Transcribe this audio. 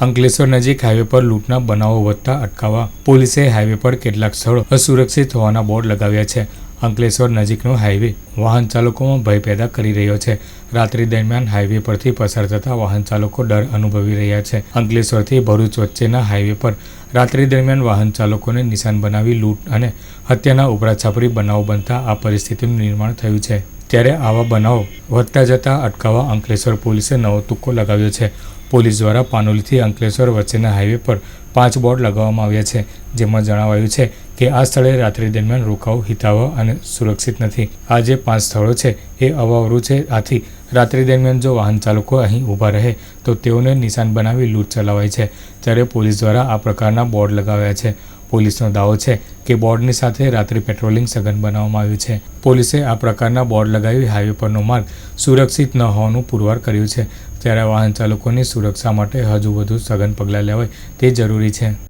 અંકલેશ્વર નજીક હાઈવે પર લૂંટના બનાવો વધતા અટકાવવા પોલીસે હાઈવે પર કેટલાક સ્થળો અસુરક્ષિત હોવાના બોર્ડ લગાવ્યા છે. અંકલેશ્વર નજીકનો હાઈવે વાહન ચાલકોમાં ભય પેદા કરી રહ્યો છે. રાત્રિ દરમિયાન હાઈવે પરથી પસાર થતા વાહન ચાલકો ડર અનુભવી રહ્યા છે. અંકલેશ્વરથી ભરૂચ વચ્ચેના હાઈવે પર રાત્રિ દરમિયાન વાહન ચાલકોને નિશાન બનાવી લૂંટ અને હત્યાના ઉપરાછાપરી બનાવો બનતા આ પરિસ્થિતિનું નિર્માણ થયું છે. ત્યારે આવા બનાવો વધતા જતા અટકાવવા અંકલેશ્વર પોલીસે નવો તુક્કો લગાવ્યો છે. પોલીસ દ્વારા પાનોલીથી અંકલેશ્વર વચ્ચેના હાઈવે પર પાંચ બોર્ડ લગાવવામાં આવ્યા છે, જેમાં જણાવાયું છે કે આ સ્થળે રાત્રિ દરમિયાન રોકાવું, હિતાવહ અને સુરક્ષિત નથી. આ જે પાંચ સ્થળો છે. એ અવાવરું છે. આથી રાત્રિ દરમિયાન જો વાહન ચાલકો અહીં ઊભા રહે, તો તેઓને નિશાન બનાવી લૂંટ ચલાવાય છે. ત્યારે પોલીસ દ્વારા આ પ્રકારના બોર્ડ લગાવ્યા છે. પોલીસનો દાવો છે કે બોર્ડની સાથે રાત્રિ પેટ્રોલિંગ સઘન બનાવવામાં આવ્યું છે. પોલીસે આ પ્રકારના બોર્ડ લગાવી હાઈવે પરનો માર્ગ સુરક્ષિત ન હોવાનું પુરવાર કર્યું છે. ત્યારે વાહન ચાલકોની સુરક્ષા માટે હજુ વધુ સઘન પગલાં લેવાય તે જરૂરી છે.